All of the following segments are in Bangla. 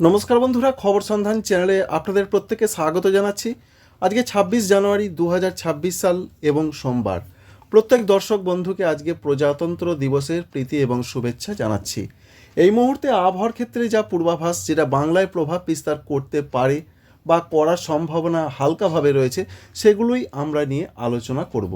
নমস্কার বন্ধুরা, খবর সন্ধান চ্যানেলে আপনাদের প্রত্যেককে স্বাগত জানাচ্ছি। আজকে ছাব্বিশ জানুয়ারি দু হাজার ছাব্বিশ সাল এবং সোমবার। প্রত্যেক দর্শক বন্ধুকে আজকে প্রজাতন্ত্র দিবসের প্রীতি এবং শুভেচ্ছা জানাচ্ছি। এই মুহূর্তে আবহাওয়ার ক্ষেত্রে যা পূর্বাভাস, যেটা বাংলায় প্রভাব বিস্তার করতে পারে বা করার সম্ভাবনা হালকাভাবে রয়েছে, সেগুলোই আমরা নিয়ে আলোচনা করব।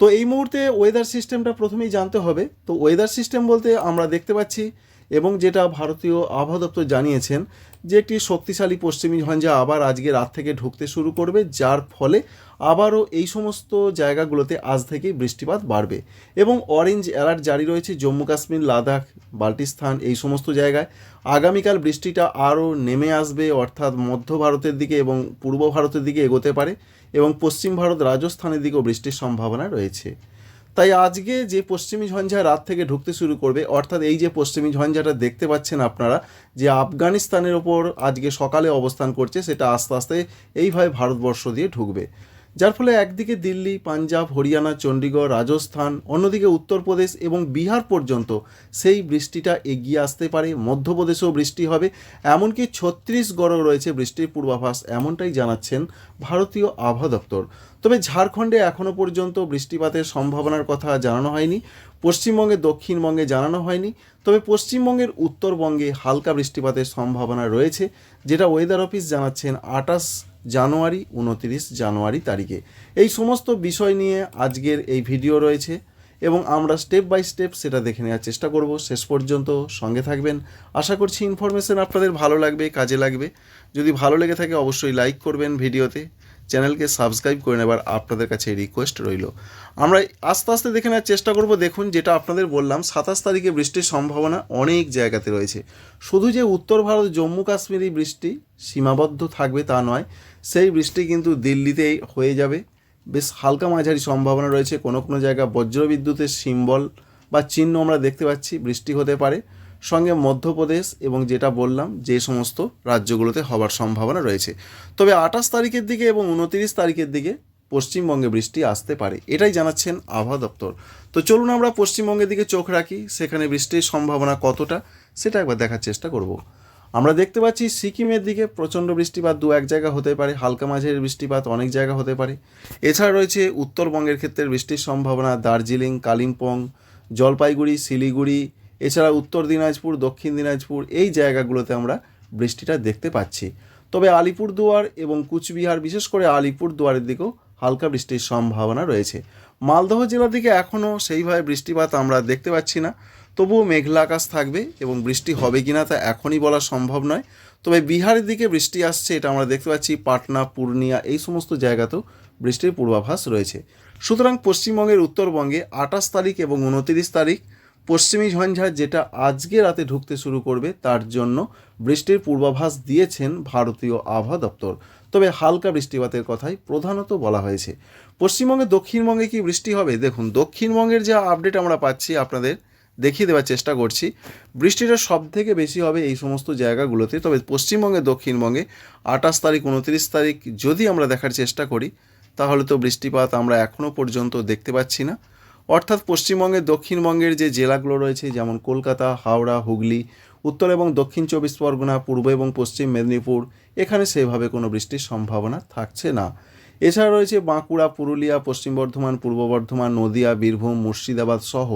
তো এই মুহূর্তে ওয়েদার সিস্টেমটা প্রথমেই জানতে হবে। তো ওয়েদার সিস্টেম বলতে আমরা দেখতে পাচ্ছি এবং যেটা ভারতীয় আবহাওয়া দপ্তর জানিয়েছেন যে একটি শক্তিশালী পশ্চিমী ঝঞ্ঝা আবার আজকে রাত থেকে ঢুকতে শুরু করবে, যার ফলে আবারও এই সমস্ত জায়গাগুলোতে আজ থেকেই বৃষ্টিপাত বাড়বে। এবং অরেঞ্জ অ্যালার্ট জারি রয়েছে, জম্মু কাশ্মীর, লাদাখ, বাল্টিস্তান এই সমস্ত জায়গায়। আগামীকাল বৃষ্টিটা আরও নেমে আসবে, অর্থাৎ মধ্য ভারতের দিকে এবং পূর্ব ভারতের দিকে এগোতে পারে এবং পশ্চিম ভারত রাজস্থানের দিকেও বৃষ্টির সম্ভাবনা রয়েছে। তাই আজকে যে পশ্চিমী ঝঞ্ঝা রাত থেকে ঢুকতে শুরু করবে, অর্থাৎ এই যে পশ্চিমী ঝঞ্ঝাটা দেখতে পাচ্ছেন আপনারা, যে আফগানিস্তানের ওপর আজকে সকালে অবস্থান করছে, সেটা আস্তে আস্তে এইভাবে ভারতবর্ষ দিয়ে ঢুকবে। যার ফলে একদিকে দিল্লি, পাঞ্জাব, হরিয়ানা চণ্ডীগড় রাজস্থান, অন্যদিকে উত্তরপ্রদেশ এবং বিহার পর্যন্ত সেই বৃষ্টিটা এগিয়ে আসতে পারে, মধ্যপ্রদেশেও বৃষ্টি হবে। এমনকি ছত্তিশগড়ও রয়েছে বৃষ্টির পূর্বাভাস, এমনটাই জানাচ্ছেন ভারতীয় আবহাওয়া দপ্তর। তবে ঝাড়খণ্ডে এখনও পর্যন্ত বৃষ্টিপাতের সম্ভাবনার কথা জানানো হয়নি। পশ্চিমবঙ্গে, দক্ষিণবঙ্গে জানানো হয়নি। তবে পশ্চিমবঙ্গের উত্তরবঙ্গে হালকা বৃষ্টিপাতের সম্ভাবনা রয়েছে, যেটা ওয়েদার অফিস জানাচ্ছেন আটাশ জানুয়ারি, উনতিরিশ জানুয়ারি তারিখে। এই সমস্ত বিষয় নিয়ে আজকের এই ভিডিও রয়েছে এবং আমরা স্টেপ বাই স্টেপ সেটা দেখে নেওয়ার চেষ্টা করব। শেষ পর্যন্ত সঙ্গে থাকবেন। আশা করছি ইনফরমেশন আপনাদের ভালো লাগবে, কাজে লাগবে। যদি ভালো লেগে থাকে অবশ্যই লাইক করবেন ভিডিওতে। চ্যানেলকে সাবস্ক্রাইব করে নেবার আপনাদের কাছে রিকোয়েস্ট রইল। আমরা আস্তে আস্তে দেখে নেওয়ার চেষ্টা করব। দেখুন, যেটা আপনাদের বললাম, সাতাশ তারিখে বৃষ্টির সম্ভাবনা অনেক জায়গাতে রয়েছে। শুধু যে উত্তর ভারত, জম্মু কাশ্মীরি বৃষ্টি সীমাবদ্ধ থাকবে তা নয়, সেই বৃষ্টি কিন্তু দিল্লিতেই হয়ে যাবে। বেশ হালকা মাঝারি সম্ভাবনা রয়েছে। কোনো কোনো জায়গা বজ্রবিদ্যুতের সিম্বল বা চিহ্ন আমরা দেখতে পাচ্ছি, বৃষ্টি হতে পারে। সঙ্গে মধ্যপ্রদেশ এবং যেটা বললাম, যে সমস্ত রাজ্যগুলোতে হওয়ার সম্ভাবনা রয়েছে। তবে আঠাশ তারিখের দিকে এবং উনতিরিশ তারিখের দিকে পশ্চিমবঙ্গে বৃষ্টি আসতে পারে, এটাই জানাচ্ছেন আবহাওয়া দপ্তর। তো চলুন আমরা পশ্চিমবঙ্গের দিকে চোখ রাখি, সেখানে বৃষ্টির সম্ভাবনা কতটা, সেটা একবার দেখার চেষ্টা করব। আমরা দেখতে পাচ্ছি সিকিমের দিকে প্রচণ্ড বৃষ্টিপাত দু এক জায়গা হতে পারে, হালকা মাঝের বৃষ্টিপাত অনেক জায়গা হতে পারে। এছাড়া রয়েছে উত্তরবঙ্গের ক্ষেত্রে বৃষ্টির সম্ভাবনা, দার্জিলিং, কালিম্পং, জলপাইগুড়ি, শিলিগুড়ি এছাড়া উত্তর দিনাজপুর, দক্ষিণ দিনাজপুর এই জায়গাগুলোতে আমরা বৃষ্টিটা দেখতে পাচ্ছি। তবে আলিপুরদুয়ার এবং কুচবিহার, বিশেষ করে আলিপুরদুয়ারের দিকেও হালকা বৃষ্টির সম্ভাবনা রয়েছে। মালদহ জেলার দিকে এখনও সেইভাবে বৃষ্টিপাত আমরা দেখতে পাচ্ছি না। তবুও মেঘলা আকাশ থাকবে এবং বৃষ্টি হবে কি না তা এখনই বলা সম্ভব নয়। তবে বিহারের দিকে বৃষ্টি আসছে, এটা আমরা দেখতে পাচ্ছি। পাটনা, পূর্ণিয়া এই সমস্ত জায়গাতেও বৃষ্টির পূর্বাভাস রয়েছে। সুতরাং পশ্চিমবঙ্গের উত্তরবঙ্গে আঠাশ তারিখ এবং উনতিরিশ তারিখ পশ্চিমী ঝঞ্ঝা যেটা আজকে রাতে ঢুকতে শুরু করবে, তার জন্য বৃষ্টির পূর্বাভাস দিয়েছেন ভারতীয় আবহাওয়া দপ্তর। তবে হালকা বৃষ্টিপাতের কথাই প্রধানত বলা হয়েছে। পশ্চিমবঙ্গে, দক্ষিণবঙ্গে কি বৃষ্টি হবে? দেখুন, দক্ষিণবঙ্গের যা আপডেট আমরা পাচ্ছি, আপনাদের দেখিয়ে দেওয়ার চেষ্টা করছি। বৃষ্টিটা সব থেকে বেশি হবে এই সমস্ত জায়গাগুলোতে। তবে পশ্চিমবঙ্গে, দক্ষিণবঙ্গে আঠাশ তারিখ, উনত্রিশ তারিখ যদি আমরা দেখার চেষ্টা করি, তাহলে তো বৃষ্টিপাত আমরা এখনও পর্যন্ত দেখতে পাচ্ছি না। অর্থাৎ পশ্চিমবঙ্গের দক্ষিণবঙ্গের যে জেলাগুলো রয়েছে, যেমন কলকাতা, হাওড়া, হুগলি, উত্তর এবং দক্ষিণ চব্বিশ পরগনা, পূর্ব এবং পশ্চিম মেদিনীপুর, এখানে সেভাবে কোনো বৃষ্টির সম্ভাবনা থাকছে না। এছাড়া রয়েছে বাঁকুড়া, পুরুলিয়া, পশ্চিম বর্ধমান, পূর্ব বর্ধমান, নদিয়া, বীরভূম, মুর্শিদাবাদ সহ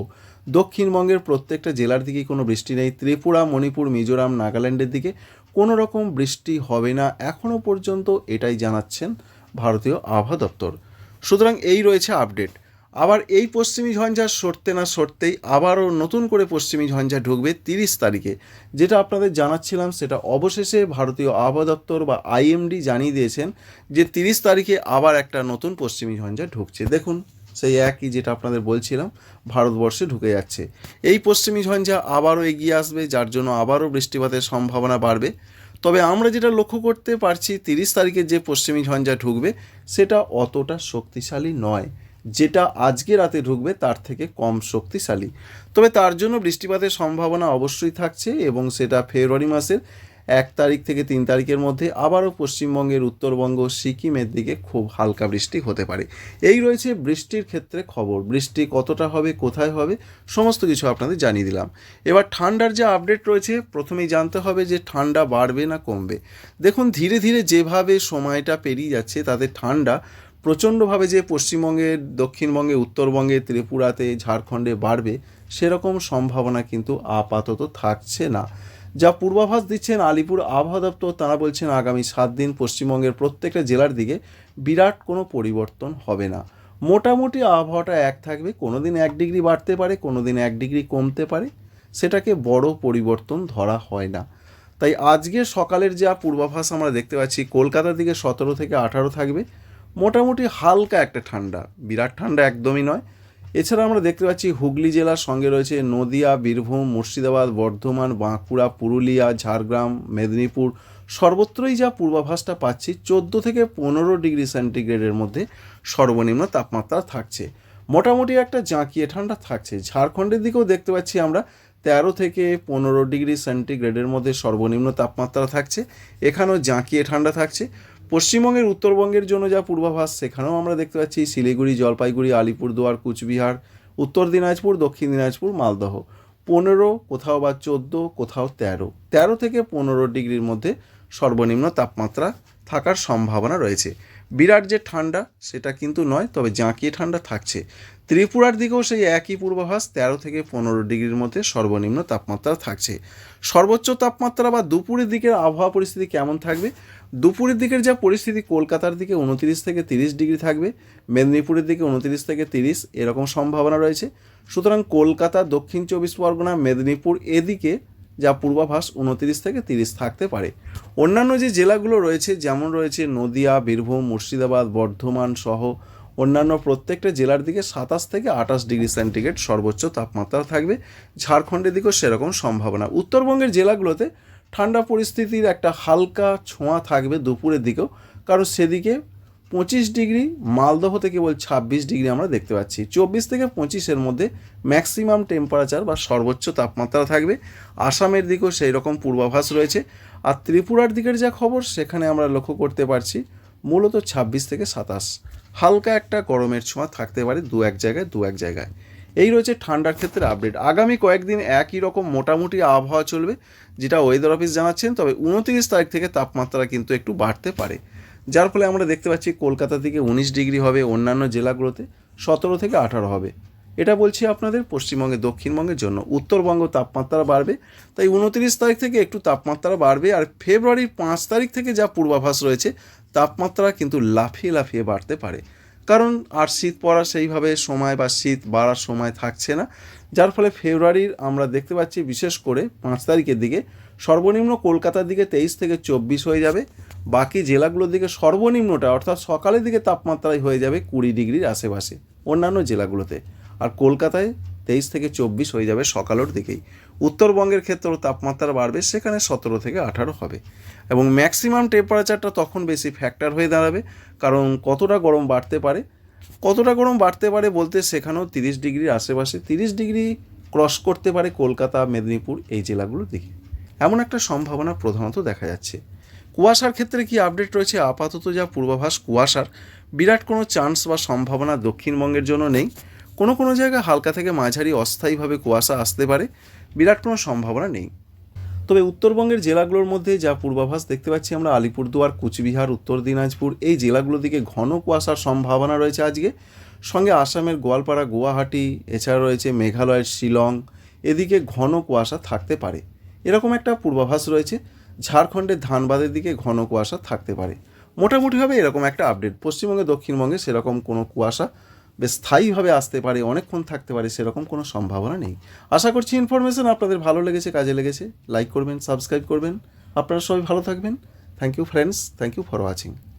দক্ষিণবঙ্গের প্রত্যেকটা জেলার দিকেই কোনো বৃষ্টি নেই। ত্রিপুরা, মণিপুর, মিজোরাম, নাগাল্যান্ডের দিকে কোনো রকম বৃষ্টি হবে না। এখনও পর্যন্ত এটাই জানাচ্ছেন ভারতীয় আবহাওয়া দপ্তর। সুতরাং এই রয়েছে আপডেট। আবার এই পশ্চিমী ঝঞ্ঝা সরতে না সরতেই আবারও নতুন করে পশ্চিমী ঝঞ্ঝা ঢুকবে তিরিশ তারিখে। যেটা আপনাদের জানাচ্ছিলাম, সেটা অবশেষে ভারতীয় আবহাওয়া দপ্তর বা আইএমডি জানিয়ে দিয়েছেন যে তিরিশ তারিখে আবার একটা নতুন পশ্চিমী ঝঞ্ঝা ঢুকছে। দেখুন, সেই একই যেটা আপনাদের বলছিলাম, ভারতবর্ষে ঢুকে যাচ্ছে। এই পশ্চিমী ঝঞ্ঝা আবারও এগিয়ে আসবে, যার জন্য আবারও বৃষ্টিপাতের সম্ভাবনা বাড়বে। তবে আমরা যেটা লক্ষ্য করতে পারছি, তিরিশ তারিখে যে পশ্চিমী ঝঞ্ঝা ঢুকবে, সেটা অতটা শক্তিশালী নয়। যেটা আজকে রাতে ঢুকবে তার থেকে কম শক্তিশালী। তবে তার জন্য বৃষ্টিপাতের সম্ভাবনা অবশ্যই থাকছে এবং সেটা ফেব্রুয়ারি মাসের এক তারিখ থেকে তিন তারিখের মধ্যে আবারও পশ্চিমবঙ্গের উত্তরবঙ্গ, সিকিমের দিকে খুব হালকা বৃষ্টি হতে পারে। এই রয়েছে বৃষ্টির ক্ষেত্রে খবর। বৃষ্টি কতটা হবে, কোথায় হবে, সমস্ত কিছু আপনাদের জানিয়ে দিলাম। এবার ঠান্ডার যে আপডেট রয়েছে, প্রথমেই জানতে হবে যে ঠান্ডা বাড়বে না কমবে। দেখুন, ধীরে ধীরে যেভাবে সময়টা পেরিয়ে যাচ্ছে, তাতে ঠান্ডা প্রচণ্ডভাবে যে পশ্চিমবঙ্গের দক্ষিণবঙ্গে, উত্তরবঙ্গে, ত্রিপুরাতে, ঝাড়খণ্ডে বাড়বে, সেরকম সম্ভাবনা কিন্তু আপাতত থাকছে না। যা পূর্বাভাস দিচ্ছেন আলিপুর আবহাওয়া দপ্তর, তারা বলছেন আগামী সাত দিন পশ্চিমবঙ্গের প্রত্যেকটা জেলার দিকে বিরাট কোনো পরিবর্তন হবে না। মোটামুটি আবহাওয়াটা এক থাকবে কোনো দিন এক ডিগ্রি বাড়তে পারে কোনো দিন এক ডিগ্রি কমতে পারে, সেটাকে বড় পরিবর্তন ধরা হয় না। তাই আজকে সকালের যা পূর্বাভাস আমরা দেখতে পাচ্ছি, কলকাতার দিকে সতেরো থেকে আঠারো থাকবে মোটামুটি হালকা একটা ঠান্ডা, বিরাট ঠান্ডা একদমই নয়। এছাড়া আমরা দেখতে পাচ্ছি হুগলি জেলার সঙ্গে রয়েছে নদিয়া, বীরভূম, মুর্শিদাবাদ, বর্ধমান, বাঁকুড়া, পুরুলিয়া, ঝাড়গ্রাম, মেদিনীপুর। সর্বত্রই যা পূর্বাভাসটা পাচ্ছি, চোদ্দ থেকে পনেরো ডিগ্রি সেন্টিগ্রেডের মধ্যে সর্বনিম্ন তাপমাত্রা থাকছে। মোটামুটি একটা জাঁকিয়ে ঠান্ডা থাকছে। ঝাড়খণ্ডের দিকেও দেখতে পাচ্ছি আমরা তেরো থেকে পনেরো ডিগ্রি সেন্টিগ্রেডের মধ্যে সর্বনিম্ন তাপমাত্রা থাকছে। এখানেও জাঁকিয়ে ঠান্ডা থাকছে। পশ্চিমবঙ্গের উত্তরবঙ্গের জন্য যা পূর্বাভাস, সেখানেও আমরা দেখতে পাচ্ছি শিলিগুড়ি, জলপাইগুড়ি, আলিপুরদুয়ার, কুচবিহার, উত্তর দিনাজপুর, দক্ষিণ দিনাজপুর, মালদহ। পনেরো, কোথাও বা চোদ্দ, কোথাও তেরো। তেরো থেকে পনেরো ডিগ্রির মধ্যে সর্বনিম্ন তাপমাত্রা থাকার সম্ভাবনা রয়েছে। বিরাট যে ঠান্ডা, সেটা কিন্তু নয়, তবে জাঁকিয়ে ঠান্ডা থাকছে। ত্রিপুরার দিকেও সেই একই পূর্বাভাস, তেরো থেকে পনেরো ডিগ্রির মধ্যে সর্বনিম্ন তাপমাত্রা থাকছে। সর্বোচ্চ তাপমাত্রা বা দুপুরের দিকের আবহাওয়া পরিস্থিতি কেমন থাকবে? দুপুরের দিকের যা পরিস্থিতি, কলকাতার দিকে উনতিরিশ থেকে তিরিশ ডিগ্রি থাকবে, মেদিনীপুরের দিকে উনতিরিশ থেকে তিরিশ, এরকম সম্ভাবনা রয়েছে। সুতরাং কলকাতা, দক্ষিণ চব্বিশ পরগনা, মেদিনীপুর, এদিকে যা পূর্বাভাস উনতিরিশ থেকে তিরিশ থাকতে পারে। অন্যান্য যে জেলাগুলো রয়েছে, যেমন রয়েছে নদিয়া, বীরভূম, মুর্শিদাবাদ, বর্ধমান সহ অন্যান্য প্রত্যেকটা জেলার দিকে সাতাশ থেকে আঠাশ ডিগ্রি সেন্টিগ্রেড সর্বোচ্চ তাপমাত্রা থাকবে। ঝাড়খণ্ডের দিকেও সেরকম সম্ভাবনা। উত্তরবঙ্গের জেলাগুলোতে ঠান্ডা পরিস্থিতির একটা হালকা ছোঁয়া থাকবে দুপুরের দিকেও। কারণ সেদিকে পঁচিশ ডিগ্রি, মালদহ থেকে কেবল ছাব্বিশ ডিগ্রি আমরা দেখতে পাচ্ছি। চব্বিশ থেকে পঁচিশের মধ্যে ম্যাক্সিমাম টেম্পারেচার বা সর্বোচ্চ তাপমাত্রা থাকবে। আসামের দিকেও সেই রকম পূর্বাভাস রয়েছে। আর ত্রিপুরার দিকের যা খবর, সেখানে আমরা লক্ষ্য করতে পারছি মূলত ছাব্বিশ থেকে সাতাশ। হালকা একটা গরমের ছোঁয়া থাকতে পারে দু এক জায়গায়, দু এক জায়গায়। এই রয়েছে ঠান্ডার ক্ষেত্রে আপডেট আগামী কয়েকদিন একই রকম মোটামুটি আবহাওয়া চলবে, যেটা ওয়েদার অফিস জানাচ্ছেন, তবে উনতিরিশ তারিখ থেকে তাপমাত্রা কিন্তু একটু বাড়তে পারে। যার ফলে আমরা দেখতে পাচ্ছি কলকাতা থেকে উনিশ ডিগ্রি হবে অন্যান্য জেলাগুলোতে, সতেরো থেকে আঠারো হবে। এটা বলছি আপনাদের পশ্চিমবঙ্গে, দক্ষিণবঙ্গের জন্য। উত্তরবঙ্গ তাপমাত্রা বাড়বে, তাই উনতিরিশ তারিখ থেকে একটু তাপমাত্রা বাড়বে, আর ফেব্রুয়ারির পাঁচ তারিখ থেকে যা পূর্বাভাস রয়েছে, তাপমাত্রা কিন্তু লাফিয়ে লাফিয়ে বাড়তে পারে। কারণ আর শীত পড়ার সেইভাবে সময় বা শীত বাড়ার সময় থাকছে না, যার ফলে ফেব্রুয়ারির আমরা দেখতে পাচ্ছি বিশেষ করে পাঁচ তারিখের দিকে সর্বনিম্ন কলকাতার দিকে তেইশ থেকে চব্বিশ হয়ে যাবে বাকি জেলাগুলোর দিকে সর্বনিম্নটা, অর্থাৎ সকালের দিকে তাপমাত্রায় হয়ে যাবে কুড়ি ডিগ্রির আশেপাশে, অন্যান্য জেলাগুলোতে। আর কলকাতায় তেইশ থেকে চব্বিশ হয়ে যাবে সকালের দিকেই। উত্তরবঙ্গের ক্ষেত্রেও তাপমাত্রা বাড়বে, সেখানে সতেরো থেকে আঠারো হবে। এবং ম্যাক্সিমাম টেম্পারেচারটা তখন বেশি ফ্যাক্টর হয়ে দাঁড়াবে, কারণ কতটা গরম বাড়তে পারে, কতটা গরম বাড়তে পারে বলতে সেখানেও তিরিশ ডিগ্রির আশেপাশে, তিরিশ ডিগ্রি ক্রস করতে পারে কলকাতা, মেদিনীপুর এই জেলাগুলোর দিকে। এমন একটা সম্ভাবনা প্রধানত দেখা যাচ্ছে। কুয়াশার ক্ষেত্রে কি আপডেট রয়েছে? আপাতত যা পূর্বাভাস, কুয়াশার বিরাট কোনো চান্স বা সম্ভাবনা দক্ষিণবঙ্গের জন্য নেই। কোনো কোনো জায়গায় হালকা থেকে মাঝারি অস্থায়ীভাবে কুয়াশা আসতে পারে, বিরাট কোনো সম্ভাবনা নেই। তবে উত্তরবঙ্গের জেলাগুলোর মধ্যে যা পূর্বাভাস দেখতে পাচ্ছি আমরা, আলিপুরদুয়ার, কুচবিহার, উত্তর দিনাজপুর, এই জেলাগুলোর দিকে ঘন কুয়াশার সম্ভাবনা রয়েছে আজকে। সঙ্গে আসামের গোয়ালপাড়া, গুয়াহাটি, এছাড়া রয়েছে মেঘালয়ের শিলং, এদিকে ঘন কুয়াশা থাকতে পারে। এরকম একটা পূর্বাভাস রয়েছে। ঝাড়খণ্ডের ধানবাদের দিকে ঘন কুয়াশা থাকতে পারে। মোটামুটিভাবে এরকম একটা আপডেট পশ্চিমবঙ্গে, দক্ষিণবঙ্গে সেরকম কোনো কুয়াশা বেশ স্থায়ীভাবে আসতে পারে, অনেকক্ষণ থাকতে পারে, সেরকম কোনো সম্ভাবনা নেই। আশা করছি ইনফরমেশান আপনাদের ভালো লেগেছে, কাজে লেগেছে। লাইক করবেন সাবস্ক্রাইব করবেন। আপনারা সবাই ভালো থাকবেন। Thank you friends thank you for watching